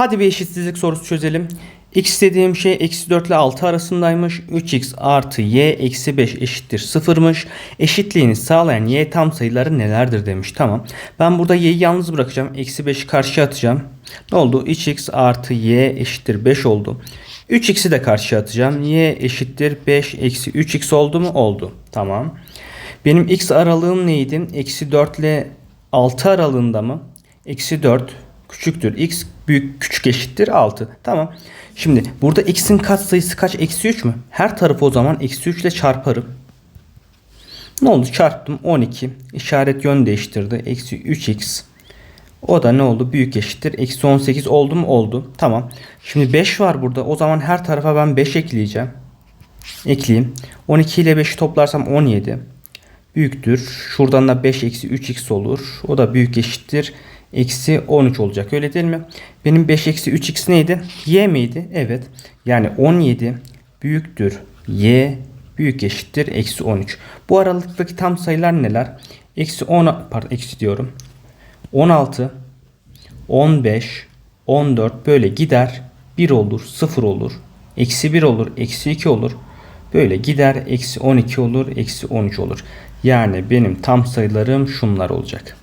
Hadi bir eşitsizlik sorusu çözelim. X dediğim şey eksi 4 ile 6 arasındaymış. 3x artı y eksi 5 eşittir 0'mış. Eşitliğini sağlayan y tam sayıları nelerdir demiş. Tamam. Ben burada y'yi yalnız bırakacağım. Eksi 5'i karşıya atacağım. Ne oldu? 3x artı y eşittir 5 oldu. 3x'i de karşıya atacağım. y eşittir 5 eksi 3x oldu mu? Oldu. Tamam. Benim x aralığım neydi? Eksi 4 ile 6 aralığında mı? Eksi 4 küçüktür. x büyük küçük eşittir 6. Tamam. Şimdi burada x'in katsayısı kaç? Eksi 3 mü? Her tarafı o zaman eksi 3 ile çarparım. Ne oldu? Çarptım 12. İşaret yön değiştirdi. Eksi 3x. O da ne oldu? Büyük eşittir. Eksi 18 oldu mu? Oldu. Tamam. Şimdi 5 var burada. O zaman her tarafa ben 5 ekleyeceğim. Ekleyeyim. 12 ile 5'i toplarsam 17. Büyüktür. Şuradan da 5 eksi 3x olur. O da büyük eşittir. Eksi 13 olacak. Öyle değil mi? Benim 5 eksi 3x neydi? Y miydi? Evet. Yani 17 büyüktür. Y büyük eşittir. Eksi 13. Bu aralıktaki tam sayılar neler? Eksi 10 pardon eksi diyorum. 16 15 14 böyle gider. 1 olur. 0 olur. Eksi 1 olur. Eksi 2 olur. Böyle gider. Eksi 12 olur. Eksi 13 olur. Yani benim tam sayılarım şunlar olacak.